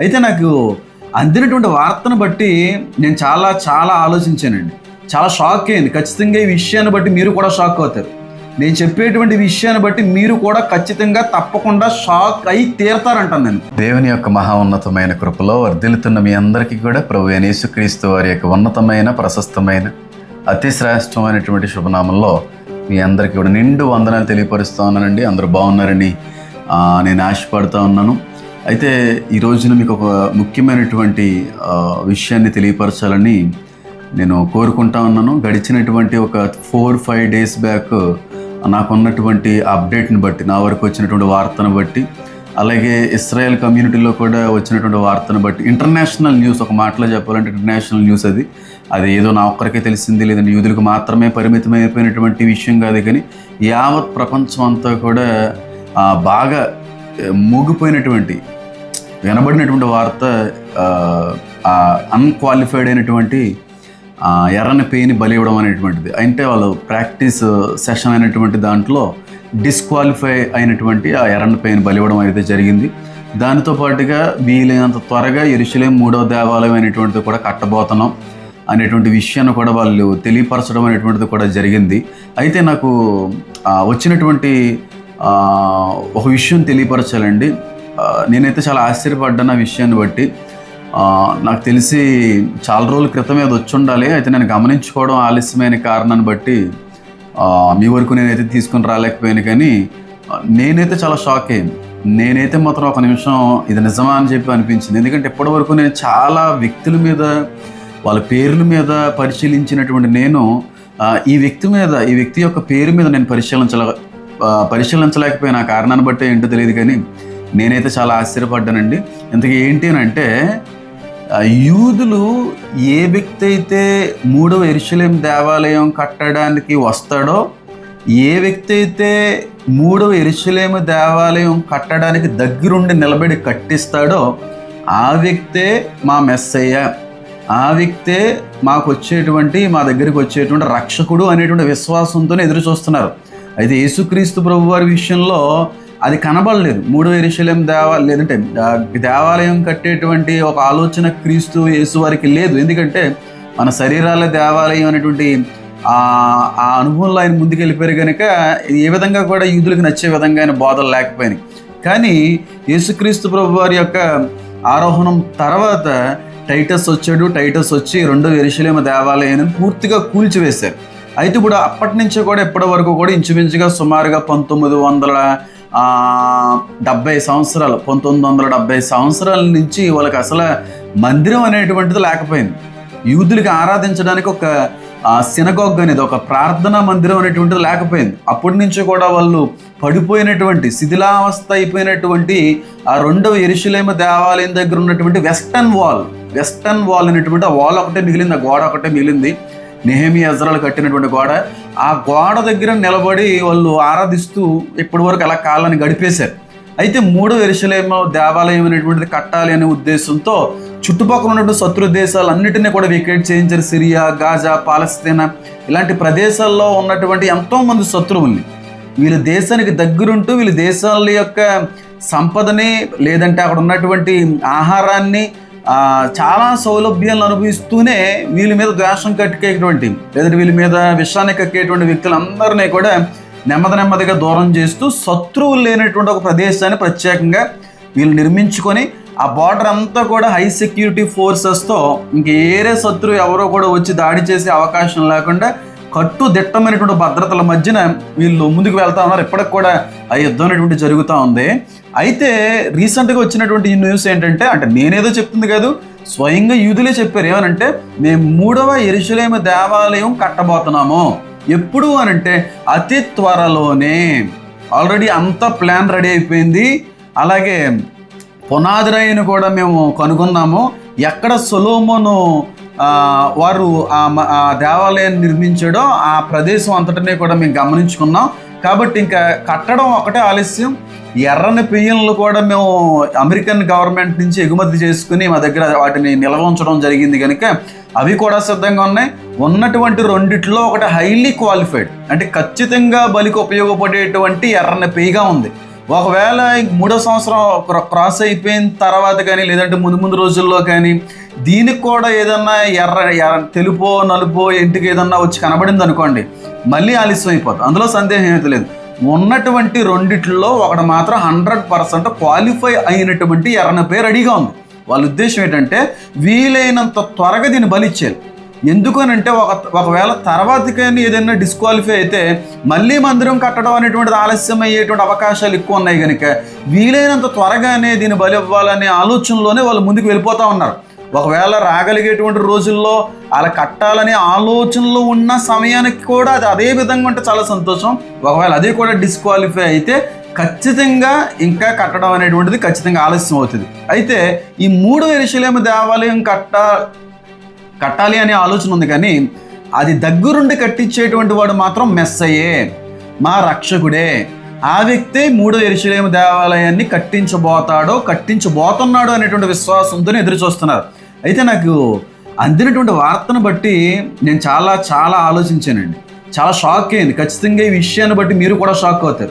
అయితే నాకు అందినటువంటి వార్తను బట్టి నేను చాలా చాలా ఆలోచించానండి. చాలా షాక్ అయింది. ఖచ్చితంగా ఈ విషయాన్ని బట్టి మీరు కూడా షాక్ అవుతారు. నేను చెప్పేటువంటి విషయాన్ని బట్టి మీరు కూడా ఖచ్చితంగా తప్పకుండా షాక్ అయి తీరతారంటాను నేను. దేవుని యొక్క మహా ఉన్నతమైన కృపలో వర్ధిల్లుతున్న మీ అందరికీ కూడా ప్రభు యేసుక్రీస్తు వారి యొక్క ఉన్నతమైన ప్రశస్తమైన అతి శ్రేష్టమైనటువంటి శుభనామంలో మీ అందరికీ కూడా నిండు వందనాలు తెలియపరుస్తూ ఉన్నానండి. అందరూ బాగున్నారని నేను ఆశపడుతూ ఉన్నాను. అయితే ఈ రోజున మీకు ఒక ముఖ్యమైనటువంటి విషయాన్ని తెలియపరచాలని నేను కోరుకుంటా ఉన్నాను. గడిచినటువంటి ఒక ఫోర్ ఫైవ్ డేస్ బ్యాక్ నాకున్నటువంటి అప్డేట్ని బట్టి నా వరకు వచ్చినటువంటి వార్తను బట్టి అలాగే ఇస్రాయెల్ కమ్యూనిటీలో కూడా వచ్చినటువంటి వార్తను బట్టి ఇంటర్నేషనల్ న్యూస్ ఒక మాటలో చెప్పాలంటే ఇంటర్నేషనల్ న్యూస్ అది. అది ఏదో నా ఒక్కరికే తెలిసింది లేదంటే యూదులకు మాత్రమే పరిమితమైపోయినటువంటి విషయం కాదు కానీ యావత్ ప్రపంచం అంతా కూడా బాగా మూగిపోయినటువంటి వినబడినటువంటి వార్త అన్క్వాలిఫైడ్ అయినటువంటి ఎర్రని పేని బలి ఇవ్వడం అనేటువంటిది. అంటే వాళ్ళు ప్రాక్టీస్ సెషన్ అయినటువంటి దాంట్లో డిస్క్వాలిఫై అయినటువంటి ఆ ఎర్రని పేని బలి ఇవ్వడం అయితే జరిగింది. దానితో పాటుగా వీలైనంత త్వరగా ఎరుసలేం మూడవ దేవాలయం అనేటువంటిది కూడా కట్టబోతున్నాం అనేటువంటి విషయాన్ని కూడా వాళ్ళు తెలియపరచడం అనేటువంటిది కూడా జరిగింది. అయితే నాకు వచ్చినటువంటి ఒక విషయం తెలియపరచాలండి. నేనైతే చాలా ఆశ్చర్యపడ్డాను ఆ విషయాన్ని బట్టి. నాకు తెలిసి చాలా రోజుల క్రితమే అది వచ్చి ఉండాలి అయితే నేను గమనించుకోవడం ఆలస్యమైన కారణాన్ని బట్టి మీ వరకు నేనైతే తీసుకుని రాలేకపోయాను కానీ నేనైతే చాలా షాక్ అయ్యాను. నేనైతే మాత్రం ఒక నిమిషం ఇది నిజమా అని చెప్పి అనిపించింది. ఎందుకంటే ఇప్పటి వరకు నేను చాలా వ్యక్తుల మీద వాళ్ళ పేర్ల మీద పరిశీలించినటువంటి నేను ఈ వ్యక్తి మీద ఈ వ్యక్తి యొక్క పేరు మీద నేను పరిశీలించలే పరిశీలించలేకపోయిన. కారణాన్ని బట్టి ఏంటో తెలియదు కానీ నేనైతే చాలా ఆశ్చర్యపడ్డానండి. ఇంతకీ ఏంటి అని అంటే యూదులు ఏ వ్యక్తి అయితే మూడవ ఎరుశలేం దేవాలయం కట్టడానికి వస్తాడో ఏ వ్యక్తి అయితే మూడవ ఎరుశలేమ దేవాలయం కట్టడానికి దగ్గరుండి నిలబడి కట్టిస్తాడో ఆ వ్యక్తే మా మెస్సయ్య. ఆ వ్యక్తే మాకు వచ్చేటువంటి మా దగ్గరికి వచ్చేటువంటి రక్షకుడు అనేటువంటి విశ్వాసంతోనే ఎదురు చూస్తున్నారు అయితే యేసుక్రీస్తు ప్రభు వారి విషయంలో అది కనబడలేదు. మూడో ఎరుశలేం దేవా లేదంటే దేవాలయం కట్టేటువంటి ఒక ఆలోచన క్రీస్తు యేసు వారికి లేదు. ఎందుకంటే మన శరీరాల దేవాలయం అనేటువంటి ఆ అనుభవంలో ఆయన ముందుకు వెళ్ళిపోయారు కనుక ఏ విధంగా కూడా యూదులకు నచ్చే విధంగా ఆయన బోధలు లేకపోయినాయి. కానీ యేసుక్రీస్తు ప్రభు వారి యొక్క ఆరోహణం తర్వాత టైటస్ వచ్చాడు. టైటస్ వచ్చి రెండో ఎరుశలేమ దేవాలయాన్ని పూర్తిగా కూల్చివేశారు. అయితే ఇప్పుడు అప్పటి నుంచి కూడా ఇప్పటి వరకు కూడా ఇంచుమించుగా సుమారుగా పంతొమ్మిది వందల డెబ్బై సంవత్సరాలు పంతొమ్మిది వందల డెబ్బై సంవత్సరాల నుంచి వాళ్ళకి అసలు మందిరం అనేటువంటిది లేకపోయింది. యూదులకి ఆరాధించడానికి ఒక సినగోగ్ అనేది ఒక ప్రార్థనా మందిరం అనేటువంటిది లేకపోయింది. అప్పటి నుంచి కూడా వాళ్ళు పడిపోయినటువంటి శిథిలావస్థ అయిపోయినటువంటి ఆ రెండవ ఎరుశులేమ దేవాలయం దగ్గర ఉన్నటువంటి వెస్టర్న్ వాల్ వెస్టర్న్ వాల్ అనేటువంటి ఆ వాల్ ఒకటే మిగిలింది ఆ గోడ ఒకటే మిగిలింది. నెహమి అజ్రాలు కట్టినటువంటి గోడ ఆ గోడ దగ్గర నిలబడి వాళ్ళు ఆరాధిస్తూ ఇప్పటి వరకు అలా కాలాన్ని గడిపేశారు. అయితే మూడు ఎరుసలేమో దేవాలయం అనేటువంటిది కట్టాలి అనే ఉద్దేశంతో చుట్టుపక్కల ఉన్నటువంటి శత్రు దేశాలన్నిటినీ కూడా వికెట్ చేయించారు. సిరియా గాజా పాలస్తీనా ఇలాంటి ప్రదేశాల్లో ఉన్నటువంటి ఎంతోమంది శత్రువుల్ని. వీళ్ళ దేశానికి దగ్గరుంటూ వీళ్ళ దేశాల యొక్క సంపదని లేదంటే అక్కడ ఉన్నటువంటి ఆహారాన్ని చాలా సౌలభ్యాలను అనుభవిస్తూనే వీళ్ళ మీద ద్వేషం కట్టుకేటువంటి లేదంటే వీళ్ళ మీద విషాన్ని కక్కేటువంటి వ్యక్తులందరినీ కూడా నెమ్మది నెమ్మదిగా దూరం చేస్తూ శత్రువులు లేనటువంటి ఒక ప్రదేశాన్ని ప్రత్యేకంగా వీళ్ళు నిర్మించుకొని ఆ బార్డర్ అంతా కూడా హై సెక్యూరిటీ ఫోర్సెస్తో ఇంకేరే శత్రువు ఎవరో కూడా వచ్చి దాడి చేసే అవకాశం లేకుండా కట్టుదిట్టమైనటువంటి భద్రతల మధ్యన వీళ్ళు ముందుకు వెళ్తా ఉన్నారు. ఇప్పటికి కూడా ఆ యుద్ధం అనేటువంటి జరుగుతూ ఉంది. అయితే రీసెంట్గా వచ్చినటువంటి ఈ న్యూస్ ఏంటంటే అంటే నేనేదో చెప్తుంది కాదు స్వయంగా యూదులే చెప్పారు. ఏమనంటే మేము మూడవ ఎరుసలేమ దేవాలయం కట్టబోతున్నాము. ఎప్పుడు అనంటే అతి త్వరలోనే. ఆల్రెడీ అంతా ప్లాన్ రెడీ అయిపోయింది. అలాగే పునాదిరాయిని కూడా మేము కనుగొన్నాము. ఎక్కడ సొలోమోను వారు ఆ మ- ఆ దేవాలయాన్ని నిర్మించాడో ఆ ప్రదేశం అంతటనే కూడా మేము గమనించుకున్నాం. కాబట్టి ఇంకా కట్టడం ఒకటే ఆలస్యం. ఎర్రని పెయ్యలను కూడా మేము అమెరికన్ గవర్నమెంట్ నుంచి ఎగుమతి చేసుకుని మా దగ్గర వాటిని నిల్వ ఉంచడం జరిగింది కనుక అవి కూడా సిద్ధంగా ఉన్నాయి. ఉన్నటువంటి రెండిట్లో ఒకటి హైలీ క్వాలిఫైడ్ అంటే ఖచ్చితంగా బలికి ఉపయోగపడేటువంటి ఎర్రని పెయ్యగా ఉంది. ఒకవేళ మూడో సంవత్సరం క్రాస్ అయిపోయిన తర్వాత కానీ లేదంటే ముందు ముందు రోజుల్లో కానీ దీనికి కూడా ఏదన్నా ఎర్ర ఎర్ర తెలుపో నలుపో ఇంటికి ఏదన్నా వచ్చి కనబడింది అనుకోండి మళ్ళీ ఆలస్యం అయిపోతుంది అందులో సందేహం ఏమీ లేదు ఉన్నటువంటి రెండిట్లో ఒకటి మాత్రం హండ్రెడ్ పర్సెంట్ క్వాలిఫై అయినటువంటి ఎర్రన పేరు రెడీగా ఉంది. వాళ్ళ ఉద్దేశం ఏంటంటే వీలైనంత త్వరగా దీన్ని బలిచ్చేయాలి ఎందుకనంటే ఒక ఒకవేళ తర్వాతకైనా ఏదైనా డిస్క్వాలిఫై అయితే మళ్ళీ మందిరం కట్టడం అనేటువంటిది ఆలస్యం అయ్యేటువంటి అవకాశాలు ఎక్కువ ఉన్నాయి కనుక వీలైనంత త్వరగానే దీన్ని బలి ఇవ్వాలనే ఆలోచనలోనే వాళ్ళు ముందుకు వెళ్ళిపోతూ ఉన్నారు. ఒకవేళ రాగలిగేటువంటి రోజుల్లో అలా కట్టాలనే ఆలోచనలో ఉన్న సమయానికి కూడా అది అదే విధంగా ఉంటే చాలా సంతోషం. ఒకవేళ అది కూడా డిస్క్వాలిఫై అయితే ఖచ్చితంగా ఇంకా కట్టడం అనేటువంటిది ఖచ్చితంగా ఆలస్యం అవుతుంది. అయితే ఈ మూడు ఎరుశలేమ దేవాలయం కట్ట కట్టాలి అనే ఆలోచన ఉంది కానీ అది దగ్గరుండి కట్టించేటువంటి వాడు మాత్రం మెస్సయ్యే మా రక్షకుడే. ఆ వ్యక్తే మూడో ఎరుశలేమ దేవాలయాన్ని కట్టించబోతాడో కట్టించబోతున్నాడో అనేటువంటి విశ్వాసంతో ఎదురు చూస్తున్నారు అయితే నాకు అందినటువంటి వార్తను బట్టి నేను చాలా చాలా ఆలోచించానండి. చాలా షాక్ అయింది ఖచ్చితంగా ఈ విషయాన్ని బట్టి మీరు కూడా షాక్ అవుతారు.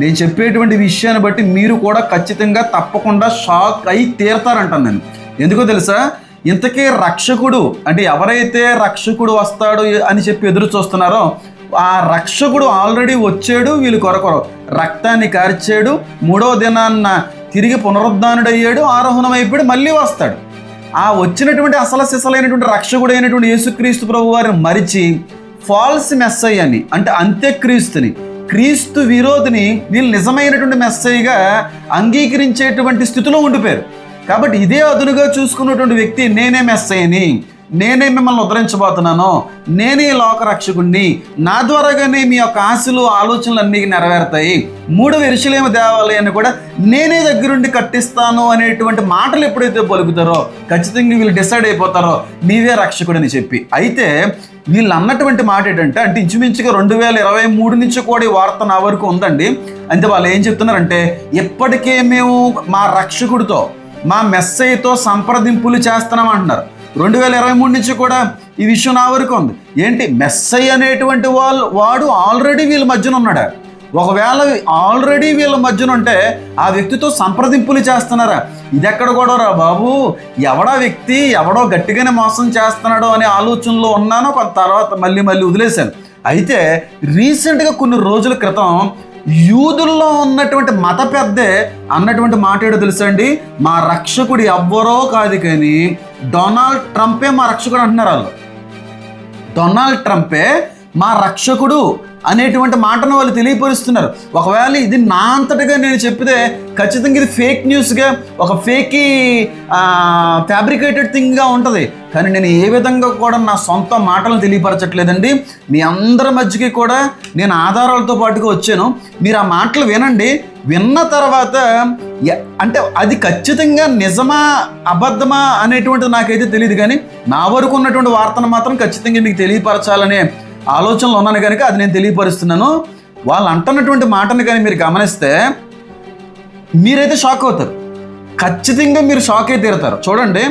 నేను చెప్పేటువంటి విషయాన్ని బట్టి మీరు కూడా ఖచ్చితంగా తప్పకుండా షాక్ అయి తీరతారంటాను నేను. ఎందుకో తెలుసా? ఇంతకీ రక్షకుడు అంటే ఎవరైతే రక్షకుడు వస్తాడు అని చెప్పి ఎదురు చూస్తున్నారో ఆ రక్షకుడు ఆల్రెడీ వచ్చాడు వీళ్ళు కొరకొర రక్తాన్ని కార్చాడు మూడవ దినాన్న తిరిగి పునరుద్ధానుడయ్యాడు ఆరోహణం అయిపోయాడు మళ్ళీ వస్తాడు. ఆ వచ్చినటువంటి అసలు సిసలైనటువంటి రక్షకుడు అయినటువంటి యేసుక్రీస్తు ప్రభు వారిని మరిచి ఫాల్స్ మెస్సై అని అంటే అంత్యక్రీస్తుని క్రీస్తు విరోధిని వీళ్ళు నిజమైనటువంటి మెస్సైగా అంగీకరించేటువంటి స్థితిలో ఉండిపోయారు. కాబట్టి ఇదే అదునుగా చూసుకున్నటువంటి వ్యక్తి నేనే మెస్సయ్యని నేనే మిమ్మల్ని ఉద్ధరించబోతున్నాను. నేనే లోక రక్షకుణ్ణి నా ద్వారాగానే మీ యొక్క ఆశలు ఆలోచనలు అన్నీ నెరవేరుతాయి. మూడవ ఎరుసలేమ దేవాలయాన్ని కూడా నేనే దగ్గరుండి కట్టిస్తాను అనేటువంటి మాటలు ఎప్పుడైతే పలుకుతారో ఖచ్చితంగా వీళ్ళు డిసైడ్ అయిపోతారో నీవే రక్షకుడని చెప్పి. అయితే వీళ్ళు అన్నటువంటి మాట ఏంటంటే అంటే ఇంచుమించుగా రెండు వేల ఇరవై మూడు నుంచి కూడా ఈ వార్త నా వరకు ఉందండి. అంటే వాళ్ళు ఏం చెప్తున్నారంటే ఇప్పటికే మేము మా రక్షకుడితో మా మెస్సయ్యతో సంప్రదింపులు చేస్తున్నాం అంటున్నారు. రెండు వేల ఇరవై మూడు నుంచి కూడా ఈ విషయం నా వరకు ఉంది. ఏంటి? మెస్సై అనేటువంటి వాళ్ళు వాడు ఆల్రెడీ వీళ్ళ మధ్యన ఉన్నాడు. ఒకవేళ ఆల్రెడీ వీళ్ళ మధ్యన ఉంటే ఆ వ్యక్తితో సంప్రదింపులు చేస్తున్నారా? ఇది ఎక్కడ కూడా రా బాబు? ఎవడా వ్యక్తి? ఎవడో గట్టిగానే మోసం చేస్తున్నాడో అనే ఆలోచనలో ఉన్నానో కొంత తర్వాత మళ్ళీ మళ్ళీ వదిలేశాను. అయితే రీసెంట్గా కొన్ని రోజుల క్రితం యూదుల్లో ఉన్నటువంటి మత పెద్దే అన్నటువంటి మాట ఏడో తెలుసా అండి? మా రక్షకుడు ఎవ్వరో కాదు కానీ డొనాల్డ్ ట్రంపే మా రక్షకుడు అంటున్నారు వాళ్ళు. డొనాల్డ్ ట్రంపే మా రక్షకుడు అనేటువంటి మాటను వాళ్ళు తెలియపరుస్తున్నారు. ఒకవేళ ఇది నా అంతటగా నేను చెప్పితే ఖచ్చితంగా ఇది ఫేక్ న్యూస్గా ఒక ఫేకీ ఫ్యాబ్రికేటెడ్ థింగ్గా ఉంటుంది. కానీ నేను ఏ విధంగా కూడా నా సొంత మాటలను తెలియపరచట్లేదండి. మీ అందరి మధ్యకి కూడా నేను ఆధారాలతో పాటుగా వచ్చాను. మీరు ఆ మాటలు వినండి. విన్న తర్వాత అంటే అది ఖచ్చితంగా నిజమా అబద్ధమా అనేటువంటిది నాకైతే తెలియదు కానీ నా వరకు ఉన్నటువంటి వార్తను మాత్రం ఖచ్చితంగా మీకు తెలియపరచాలనే ఆలోచనలో ఉన్నాను కనుక అది నేను తెలియపరుస్తున్నాను. వాళ్ళు అంటున్నటువంటి మాటను కానీ మీరు గమనిస్తే మీరైతే షాక్ అవుతారు. ఖచ్చితంగా మీరు షాక్ అయితే తీరుతారు. చూడండి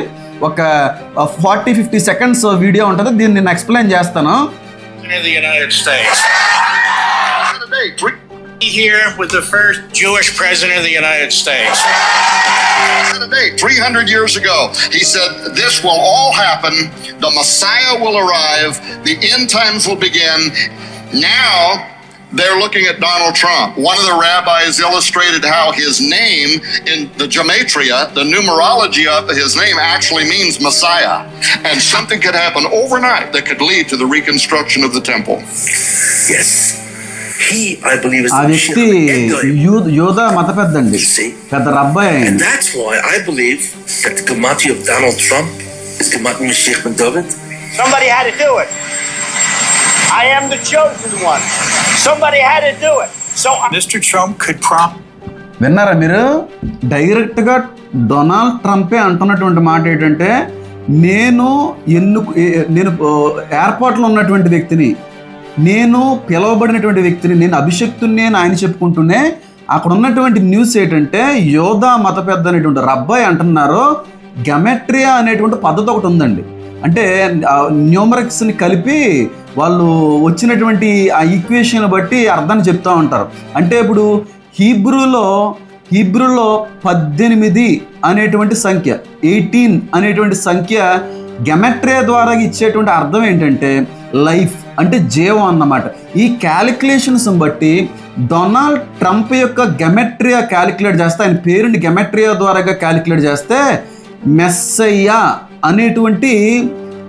ఒక ఫార్టీ ఫిఫ్టీ సెకండ్స్ వీడియో ఉంటుంది. దీన్ని నేను ఎక్స్ప్లెయిన్ చేస్తాను. President of the United States. Today, three Here with the first Jewish president of the United States. today, 300 years ago, he said, This will all happen. The Messiah will arrive. The end times will begin. Now, they're looking at Donald Trump. One of the rabbis illustrated how his name in the gematria, the numerology of his name, actually means Messiah. And something could happen overnight that could lead to the reconstruction of the temple. Yes. ఆ వ్యక్తి యోధ మత పెద్దండి. పెద్ద రబ్బాయి విన్నారా మీరు? డైరెక్ట్గా Donald Trump అంటున్నటువంటి మాట ఏంటంటే నేను ఎన్నుకు నేను ఏర్పాట్లు ఉన్నటువంటి వ్యక్తిని నేను పిలవబడినటువంటి వ్యక్తిని నేను అభిషక్తుని అని ఆయన చెప్పుకుంటూనే అక్కడ ఉన్నటువంటి న్యూస్ ఏంటంటే యోధా మత పెద్ద అనేటువంటి రబ్బాయి అంటున్నారు గమెట్రియా అనేటువంటి పద్ధతి ఒకటి ఉందండి. అంటే న్యూమరిక్స్ని కలిపి వాళ్ళు వచ్చినటువంటి ఆ ఈక్వేషన్ బట్టి అర్థాన్ని చెప్తూ ఉంటారు. అంటే ఇప్పుడు హీబ్రూలో హీబ్రూలో పద్దెనిమిది అనేటువంటి సంఖ్య ఎయిటీన్ అనేటువంటి సంఖ్య గెమెట్రియా ద్వారా ఇచ్చేటువంటి అర్థం ఏంటంటే లైఫ్. అంటే జీవం అన్నమాట. ఈ క్యాలిక్యులేషన్స్ బట్టి డొనాల్డ్ ట్రంప్ యొక్క గెమెట్రియా క్యాలిక్యులేట్ చేస్తే ఆయన పేరుని గెమెట్రియా ద్వారాగా క్యాలిక్యులేట్ చేస్తే మెస్సయ్యా అనేటువంటి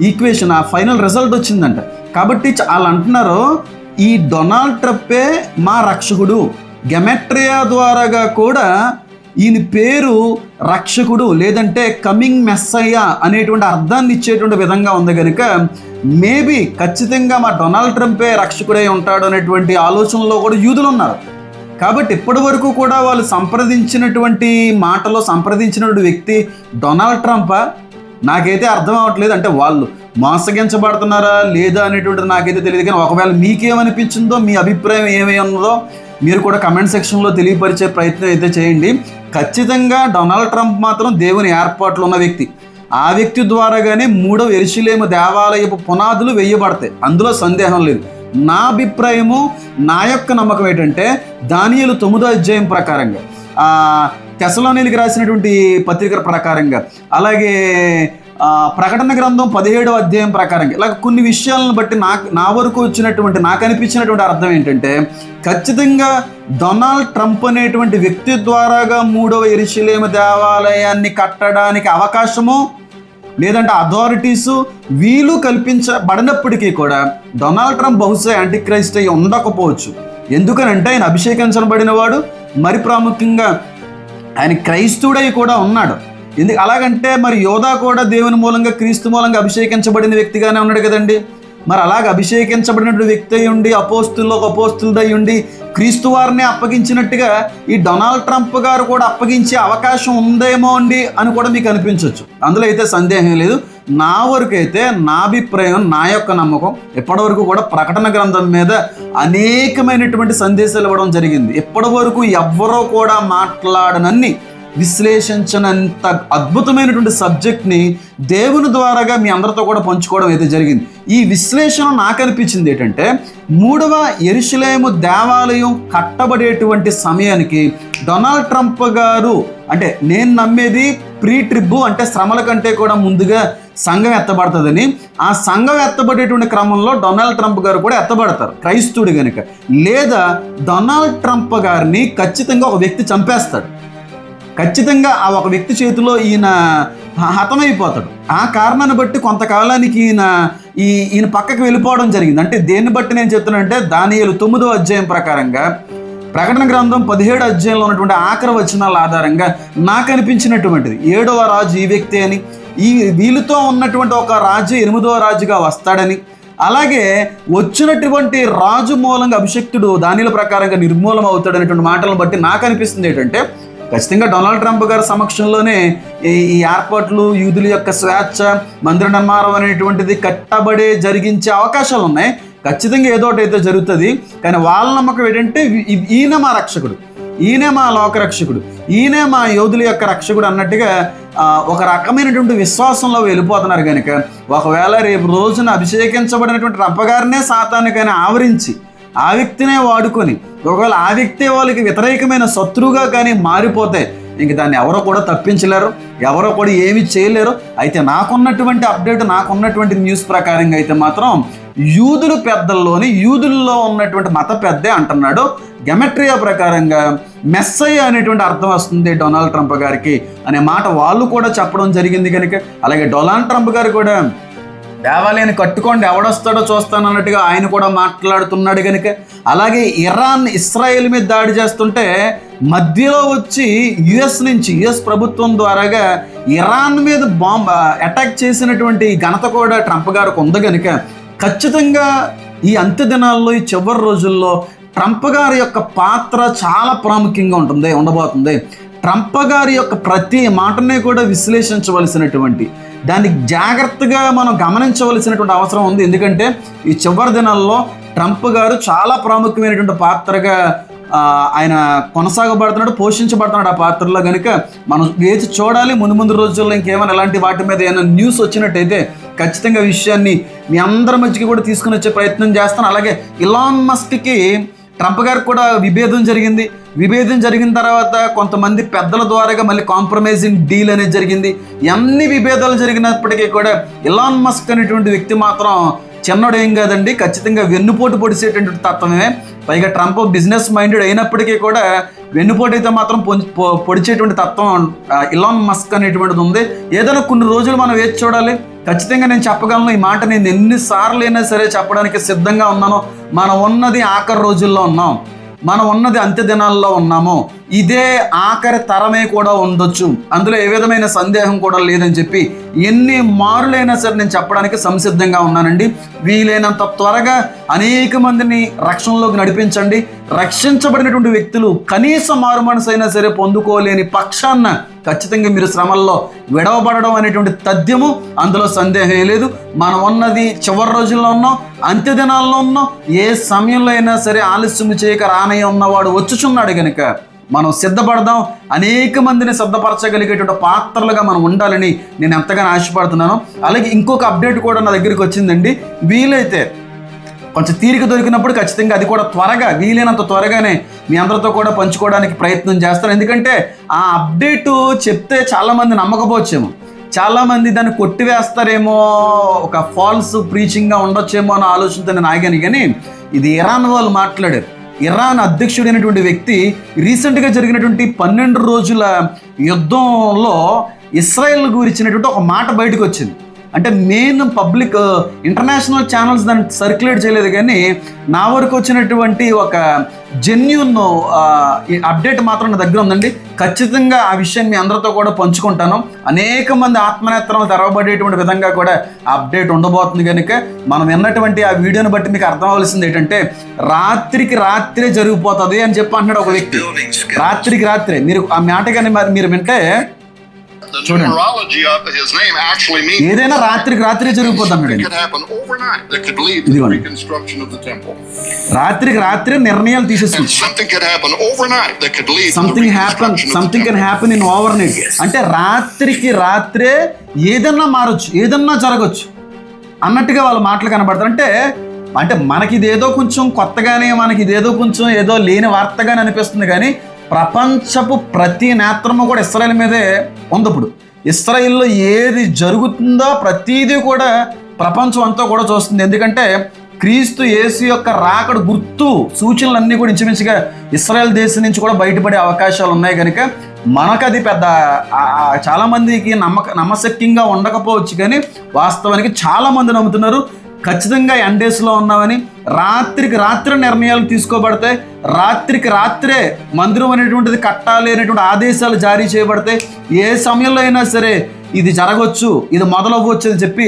ఈక్వేషన్ ఆ ఫైనల్ రిజల్ట్ వచ్చిందంట. కాబట్టి వాళ్ళు అంటున్నారు ఈ డొనాల్డ్ ట్రంపే మా రక్షకుడు. గెమెట్రియా ద్వారాగా కూడా ఈయన పేరు రక్షకుడు లేదంటే కమింగ్ మెస్సయ్య అనేటువంటి అర్థాన్ని ఇచ్చేటువంటి విధంగా ఉంది కనుక మేబీ ఖచ్చితంగా మా డొనాల్డ్ ట్రంపే రక్షకుడై ఉంటాడు అనేటువంటి ఆలోచనలో కూడా యూదులు ఉన్నారు. కాబట్టి ఇప్పటి వరకు కూడా వాళ్ళు సంప్రదించినటువంటి మాటలో సంప్రదించినటువంటి వ్యక్తి డొనాల్డ్ ట్రంపా. నాకైతే అర్థం అవ్వట్లేదు అంటే వాళ్ళు మోసగించబడుతున్నారా లేదా అనేటువంటిది నాకైతే తెలియదు. కానీ ఒకవేళ మీకేమనిపించిందో మీ అభిప్రాయం ఏమై ఉన్నదో మీరు కూడా కమెంట్ సెక్షన్లో తెలియపరిచే ప్రయత్నం అయితే చేయండి. ఖచ్చితంగా డొనాల్డ్ ట్రంప్ మాత్రం దేవుని ఏర్పాట్లు ఉన్న వ్యక్తి. ఆ వ్యక్తి ద్వారాగానే మూడవ ఎరుషులేము దేవాలయపు పునాదులు వేయబడతాయి. అందులో సందేహం లేదు. నా అభిప్రాయము నా యొక్క నమ్మకం ఏంటంటే దానియలు తొమ్మిదో అధ్యాయం ప్రకారంగా తెసలోనీలకి రాసినటువంటి పత్రికల ప్రకారంగా అలాగే ప్రకటన గ్రంథం పదిహేడవ అధ్యాయం ప్రకారం ఇలా కొన్ని విషయాలను బట్టి నాకు నా వరకు వచ్చినటువంటి నాకు అనిపించినటువంటి అర్థం ఏంటంటే ఖచ్చితంగా డొనాల్డ్ ట్రంప్ అనేటువంటి వ్యక్తి ద్వారాగా మూడవ ఎరిశిలేమ దేవాలయాన్ని కట్టడానికి అవకాశము లేదంటే అథారిటీస్ వీలు కల్పించబడినప్పటికీ కూడా డొనాల్డ్ ట్రంప్ బహుశా యాంటీ క్రైస్ట్ అయి ఉండకపోవచ్చు. ఎందుకనంటే ఆయన అభిషేకించబడినవాడు మరి ప్రాముఖ్యంగా ఆయన క్రైస్తవుడై కూడా ఉన్నాడు. ఎందుకు అలాగంటే మరి యోధా కూడా దేవుని మూలంగా క్రీస్తు మూలంగా అభిషేకించబడిన వ్యక్తిగానే ఉన్నాడు కదండి. మరి అలాగ అభిషేకించబడినటువంటి వ్యక్తి అయి ఉండి అపోస్తుల్లో ఒక అపోస్తులదై ఉండి క్రీస్తు వారిని అప్పగించినట్టుగా ఈ డొనాల్డ్ ట్రంప్ గారు కూడా అప్పగించే అవకాశం ఉందేమో అండి అని కూడా మీకు అనిపించవచ్చు అందులో అయితే సందేహం లేదు. నా వరకు అయితే నా అభిప్రాయం నా యొక్క నమ్మకం ఇప్పటివరకు కూడా ప్రకటన గ్రంథం మీద అనేకమైనటువంటి సందేశాలు ఇవ్వడం జరిగింది. ఇప్పటి వరకు ఎవ్వరూ కూడా మాట్లాడనన్ని విశ్లేషించనంత అద్భుతమైనటువంటి సబ్జెక్ట్ని దేవుని ద్వారాగా మీ అందరితో కూడా పంచుకోవడం అయితే జరిగింది. ఈ విశ్లేషణ నాకు అనిపించింది ఏంటంటే మూడవ ఎరుషులేము దేవాలయం కట్టబడేటువంటి సమయానికి డొనాల్డ్ ట్రంప్ గారు అంటే నేను నమ్మేది ప్రీ ట్రిబ్బు అంటే శ్రమల కంటే కూడా ముందుగా సంఘం ఎత్తబడుతుందని ఆ సంఘం ఎత్తబడేటువంటి క్రమంలో డొనాల్డ్ ట్రంప్ గారు కూడా ఎత్తబడతారు క్రైస్తుడు కనుక లేదా డొనాల్డ్ ట్రంప్ గారిని ఖచ్చితంగా ఒక వ్యక్తి చంపేస్తాడు. ఖచ్చితంగా ఆ ఒక వ్యక్తి చేతిలో ఈయన హతమైపోతాడు. ఆ కారణాన్ని బట్టి కొంతకాలానికి ఈయన ఈ ఈయన పక్కకు వెళ్ళిపోవడం జరిగింది. అంటే దేన్ని బట్టి నేను చెప్తున్నానంటే దానియలు తొమ్మిదో అధ్యాయం ప్రకారంగా ప్రకటన గ్రంథం పదిహేడు అధ్యాయంలో ఉన్నటువంటి ఆఖరి వచనాల ఆధారంగా నాకు అనిపించినటువంటిది. ఏడవ రాజు ఈ వ్యక్తి అని ఈ వీళ్ళతో ఉన్నటువంటి ఒక రాజు ఎనిమిదవ రాజుగా వస్తాడని అలాగే వచ్చినటువంటి రాజు మూలంగా అభిషక్తుడు దానిల ప్రకారంగా నిర్మూలం అవుతాడు అనేటువంటి మాటలను బట్టి నాకు అనిపిస్తుంది ఏంటంటే ఖచ్చితంగా డొనాల్డ్ ట్రంప్ గారి సమక్షంలోనే ఈ ఈ ఏర్పాట్లు యూదుల యొక్క స్వేచ్ఛ మందిర నిర్మాణం అనేటువంటిది కట్టబడే జరిగించే అవకాశాలు ఉన్నాయి. ఖచ్చితంగా ఏదో ఒకటి అయితే జరుగుతుంది. కానీ వాళ్ళ నమ్మకం ఏంటంటే ఈయన మా రక్షకుడు. ఈయనే మా లోకరక్షకుడు. ఈయనే మా యోధుల యొక్క రక్షకుడు అన్నట్టుగా ఒక రకమైనటువంటి విశ్వాసంలో వెళ్ళిపోతున్నారు కనుక ఒకవేళ రేపు రోజున అభిషేకించబడినటువంటి రప్పగారినే సాతానికైనా ఆవరించి ఆ వ్యక్తినే వాడుకొని ఒకవేళ ఆ వ్యక్తి వాళ్ళకి వ్యతిరేకమైన శత్రువుగా కానీ మారిపోతే ఇంక దాన్ని ఎవరో కూడా తప్పించలేరు ఎవరో కూడా ఏమీ చేయలేరు. అయితే నాకున్నటువంటి అప్డేట్ నాకున్నటువంటి న్యూస్ ప్రకారంగా అయితే మాత్రం యూదులు పెద్దల్లోని యూదుల్లో ఉన్నటువంటి మత పెద్దే అంటున్నాడు. గెమెట్రియా ప్రకారంగా మెస్సయ్య అనేటువంటి అర్థం వస్తుంది డొనాల్డ్ ట్రంప్ గారికి అనే మాట వాళ్ళు కూడా చెప్పడం జరిగింది కనుక అలాగే డొనాల్డ్ ట్రంప్ గారు కూడా దేవాలయాన్ని కట్టుకోండి ఎవడొస్తాడో చూస్తాను అన్నట్టుగా ఆయన కూడా మాట్లాడుతున్నాడు కనుక అలాగే ఇరాన్ ఇస్రాయేల్ మీద దాడి చేస్తుంటే మధ్యలో వచ్చి యుఎస్ నుంచి యుఎస్ ప్రభుత్వం ద్వారాగా ఇరాన్ మీద బాంబ్ అటాక్ చేసినటువంటి ఘనత కూడా ట్రంప్ గారికి ఉంది కనుక ఖచ్చితంగా ఈ అంత్య దినాల్లో ఈ చివరి రోజుల్లో ట్రంప్ గారి యొక్క పాత్ర చాలా ప్రాముఖ్యంగా ఉంటుంది ఉండబోతుంది. ట్రంప్ గారి యొక్క ప్రతి మాటనే కూడా విశ్లేషించవలసినటువంటి దాన్ని జాగ్రత్తగా మనం గమనించవలసినటువంటి అవసరం ఉంది. ఎందుకంటే ఈ చివరి దినాల్లో ట్రంప్ గారు చాలా ప్రాముఖ్యమైనటువంటి పాత్రగా ఆయన కొనసాగబడుతున్నాడు పోషించబడుతున్నాడు ఆ పాత్రలో కనుక మనం వేచి చూడాలి. ముందు ముందు రోజుల్లో ఇంకేమైనా ఇలాంటి వాటి మీద ఏమైనా న్యూస్ వచ్చినట్టయితే ఖచ్చితంగా విషయాన్ని మీ అందరి మధ్యకి కూడా తీసుకుని వచ్చే ప్రయత్నం చేస్తాను. అలాగే ఇలాన్ మస్క్కి ట్రంప్ గారికి కూడా విభేదం జరిగింది. విభేదం జరిగిన తర్వాత కొంతమంది పెద్దల ద్వారాగా మళ్ళీ కాంప్రమైజింగ్ డీల్ అనేది జరిగింది. ఎన్ని విభేదాలు జరిగినప్పటికీ కూడా ఇలాన్ మస్క్ అనేటువంటి వ్యక్తి మాత్రం చిన్నడు ఏం కాదండి ఖచ్చితంగా వెన్నుపోటు పొడిసేటటువంటి తత్వమే. పైగా ట్రంప్ బిజినెస్ మైండెడ్ అయినప్పటికీ కూడా వెన్నుపోటు అయితే మాత్రం పొ- పొడిచేటువంటి తత్వం ఇలాన్ మస్క్ అనేటువంటిది ఉంది. ఏదైనా కొన్ని రోజులు మనం వేచి చూడాలి. ఖచ్చితంగా నేను చెప్పగలను ఈ మాట నేను ఎన్నిసార్లు అయినా సరే చెప్పడానికి సిద్ధంగా ఉన్నాను. మనం ఉన్నది ఆఖరి రోజుల్లో ఉన్నాం. మనం ఉన్నది అంత్య దినాల్లో ఉన్నాము ఇదే ఆఖరి తరమే కూడా ఉండొచ్చు. అందులో ఏ విధమైన సందేహం కూడా లేదని చెప్పి ఎన్ని మారులైనా సరే నేను చెప్పడానికి సంసిద్ధంగా ఉన్నానండి. వీలైనంత త్వరగా అనేక మందిని రక్షణలోకి నడిపించండి. రక్షించబడినటువంటి వ్యక్తులు కనీస మారు మనసు సరే పొందుకోలేని పక్షాన్న ఖచ్చితంగా మీరు శ్రమల్లో విడవబడడం అనేటువంటి తథ్యము అందులో సందేహం లేదు. మనం ఉన్నది చివరి రోజుల్లో ఉన్నాం అంత్య దినాల్లో ఉన్నాం ఏ సమయంలో అయినా సరే ఆలస్యం చేయక రానయ్య ఉన్నవాడు వచ్చుచున్నాడు కనుక మనం సిద్ధపడదాం. అనేక మందిని సిద్ధపరచగలిగేటువంటి పాత్రలుగా మనం ఉండాలని నేను ఎంతగానో ఆశపడుతున్నాను. అలాగే ఇంకొక అప్డేట్ కూడా నా దగ్గరికి వచ్చిందండి. వీలైతే కొంచెం తీరిక దొరికినప్పుడు ఖచ్చితంగా అది కూడా త్వరగా వీలైనంత త్వరగానే మీ అందరితో కూడా పంచుకోవడానికి ప్రయత్నం చేస్తాను ఎందుకంటే ఆ అప్డేటు చెప్తే చాలామంది నమ్మకపోవచ్చేమో. చాలామంది దాన్ని కొట్టివేస్తారేమో ఒక ఫాల్స్ ప్రీచింగ్గా ఉండొచ్చేమో అన్న ఆలోచనతో నేను ఆగాను. కానీ ఇది ఇరాన్ వాళ్ళు మాట్లాడారు. ఇరాన్ అధ్యక్షుడైనటువంటి వ్యక్తి రీసెంట్గా జరిగినటువంటి పన్నెండు రోజుల యుద్ధంలో ఇస్రాయెల్ గురించినటువంటి ఒక మాట బయటకు వచ్చింది. అంటే మెయిన్ పబ్లిక్ ఇంటర్నేషనల్ ఛానల్స్ దాన్ని సర్క్యులేట్ చేయలేదు కానీ నా వరకు వచ్చినటువంటి ఒక జెన్యున్ అప్డేట్ మాత్రం నా దగ్గర ఉందండి. ఖచ్చితంగా ఆ విషయాన్ని మీ అందరితో కూడా పంచుకుంటాను. అనేక మంది ఆత్మనేత్రాలు తెరవబడేటువంటి విధంగా కూడా అప్డేట్ ఉండబోతుంది కనుక మనం విన్నటువంటి ఆ వీడియోని బట్టి మీకు అర్థం అవ్వాల్సింది ఏంటంటే రాత్రికి రాత్రే జరిగిపోతుంది అని చెప్పి అంటున్నాడు ఒక వ్యక్తి. రాత్రికి రాత్రే. మీరు ఆ మాట కానీ మరి మీరు వింటే ఏదైనా రాత్రికి రాత్రి జరిగిపోతాం రాత్రికి రాత్రి నిర్ణయాలు తీసేస్తుంది అంటే రాత్రికి రాత్రే ఏదన్నా మారొచ్చు ఏదన్నా జరగచ్చు అన్నట్టుగా వాళ్ళ మాటలు కనబడతారు. అంటే అంటే మనకి ఇదేదో కొంచెం కొత్తగానే మనకి ఇదేదో కొంచెం ఏదో లేని వార్తగానే అనిపిస్తుంది కానీ ప్రపంచపు ప్రతి నేత్రము కూడా ఇస్రాయల్ మీదే ఉంది ఇప్పుడు ఇస్రాయిల్లో ఏది జరుగుతుందో ప్రతిదీ కూడా ప్రపంచం అంతా కూడా చూస్తుంది. ఎందుకంటే క్రీస్తు యేసు యొక్క రాకడ గుర్తు సూచనలన్నీ కూడా ఇంచుమించుగా ఇస్రాయల్ దేశం నుంచి కూడా బయటపడే అవకాశాలు ఉన్నాయి కనుక మనకు అది పెద్ద చాలామందికి నమ్మక నమ్మశక్యంగా ఉండకపోవచ్చు కానీ వాస్తవానికి చాలా మంది నమ్ముతున్నారు. ఖచ్చితంగా ఎండేస్లో ఉన్నామని రాత్రికి రాత్రి నిర్ణయాలు తీసుకోబడతాయి. రాత్రికి రాత్రే మందిరం అనేటువంటిది కట్టాలి అనేటువంటి ఆదేశాలు జారీ చేయబడతాయి ఏ సమయంలో అయినా సరే ఇది జరగవచ్చు ఇది మొదలవ్వచ్చు అని చెప్పి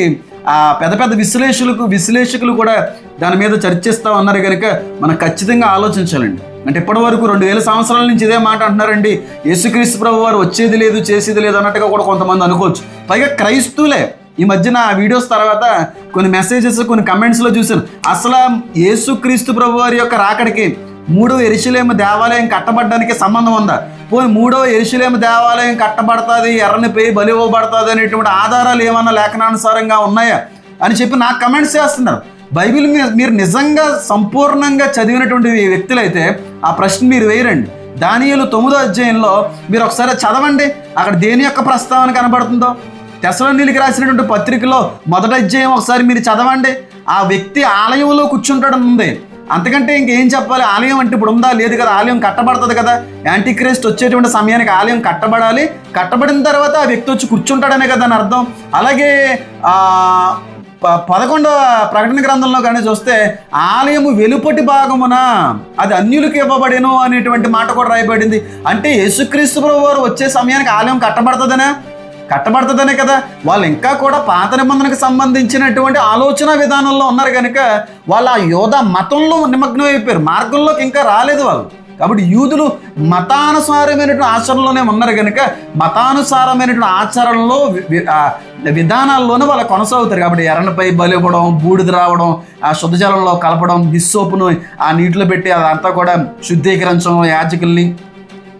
ఆ పెద్ద పెద్ద విశ్లేషకులకు విశ్లేషకులు కూడా దాని మీద చర్చిస్తూ ఉన్నారు కనుక మనం ఖచ్చితంగా ఆలోచించాలండి. అంటే ఇప్పటి వరకు రెండు వేల సంవత్సరాల నుంచి ఇదే మాట అంటున్నారండి. యేసుక్రీస్తు ప్రభు వారు వచ్చేది లేదు చేసేది లేదు అన్నట్టుగా కూడా కొంతమంది అనుకోవచ్చు. పైగా క్రైస్తువులే ఈ మధ్యన ఆ వీడియోస్ తర్వాత కొన్ని మెసేజెస్ కొన్ని కమెంట్స్లో చూశాను అసలు యేసుక్రీస్తు ప్రభు వారి యొక్క రాకడికి మూడో ఎరుసలేము దేవాలయం కట్టబడడానికి సంబంధం ఉందా? పోనీ మూడో ఎరుసలేము దేవాలయం కట్టబడుతుంది ఎర్రని పేయి బలి ఇవ్వబడుతుంది అనేటువంటి ఆధారాలు ఏమన్నా లేఖనానుసారంగా ఉన్నాయా? అని చెప్పి నాకు కమెంట్స్ చేస్తున్నారు. బైబిల్ మీద మీరు నిజంగా సంపూర్ణంగా చదివినటువంటి వ్యక్తులైతే ఆ ప్రశ్న మీరు వేయరండి. దానియలు తొమ్మిదో అధ్యాయంలో మీరు ఒకసారి చదవండి. అక్కడ దేని యొక్క ప్రస్తావన కనబడుతుందో? తెసలోనీలికి రాసినటువంటి పత్రికలో మొదటి అధ్యాయం ఒకసారి మీరు చదవండి. ఆ వ్యక్తి ఆలయంలో కూర్చుంటాడని ఉంది. అంతకంటే ఇంకేం చెప్పాలి? ఆలయం అంటే ఇప్పుడు ఉందా? లేదు కదా. ఆలయం కట్టబడుతుంది కదా. యాంటీక్రేస్ట్ వచ్చేటువంటి సమయానికి ఆలయం కట్టబడాలి. కట్టబడిన తర్వాత ఆ వ్యక్తి వచ్చి కూర్చుంటాడనే కదా అని అర్థం. అలాగే ప- పదకొండవ ప్రకటన గ్రంథంలో కానీ చూస్తే ఆలయము వెలుపటి భాగమున అది అన్యులకు ఇవ్వబడేను అనేటువంటి మాట కూడా రాయబడింది. అంటే యేసుక్రీస్తు ప్రభు వారు వచ్చే సమయానికి ఆలయం కట్టబడుతుందనా కట్టబడుతుందనే కదా. వాళ్ళు ఇంకా కూడా పాత నిబంధనకు సంబంధించినటువంటి ఆలోచన విధానంలో ఉన్నారు కనుక వాళ్ళు ఆ యోధ మతంలో నిమగ్నం అయిపోయారు మార్గంలోకి ఇంకా రాలేదు వాళ్ళు. కాబట్టి యూదులు మతానుసారమైనటువంటి ఆచరణలోనే ఉన్నారు కనుక మతానుసారమైనటువంటి ఆచరణలో విధానాల్లోనే వాళ్ళు కొనసాగుతారు. కాబట్టి ఎర్రనపై బలివ్వడం బూడిద రావడం ఆ శుద్ధ జలంలో కలపడం హిస్సోపును ఆ నీటిలో పెట్టి అదంతా కూడా శుద్ధీకరించడం యాజకుల్ని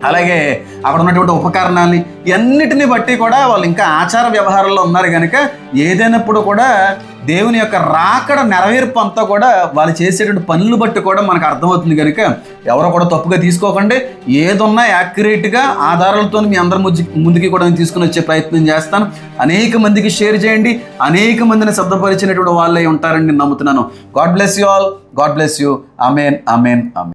అలాగే అక్కడ ఉన్నటువంటి ఉపకరణాలని ఇవన్నిటిని బట్టి కూడా వాళ్ళు ఇంకా ఆచార వ్యవహారాల్లో ఉన్నారు కనుక ఏదైనప్పుడు కూడా దేవుని యొక్క రాకడ నెరవేర్పు అంతా కూడా వాళ్ళు చేసేటువంటి పనులు బట్టి కూడా మనకు అర్థమవుతుంది కనుక ఎవరో కూడా తప్పుగా తీసుకోకండి. ఏదున్నా యాక్యురేట్గా ఆధారాలతో మీ అందరి ముందు ముందుకి కూడా నేను తీసుకుని వచ్చే ప్రయత్నం చేస్తాను. అనేక మందికి షేర్ చేయండి. అనేక మందిని శబ్దపరిచినటువంటి వాళ్ళే ఉంటారని నేను నమ్ముతున్నాను. God bless you all. God bless you. Amen amen amen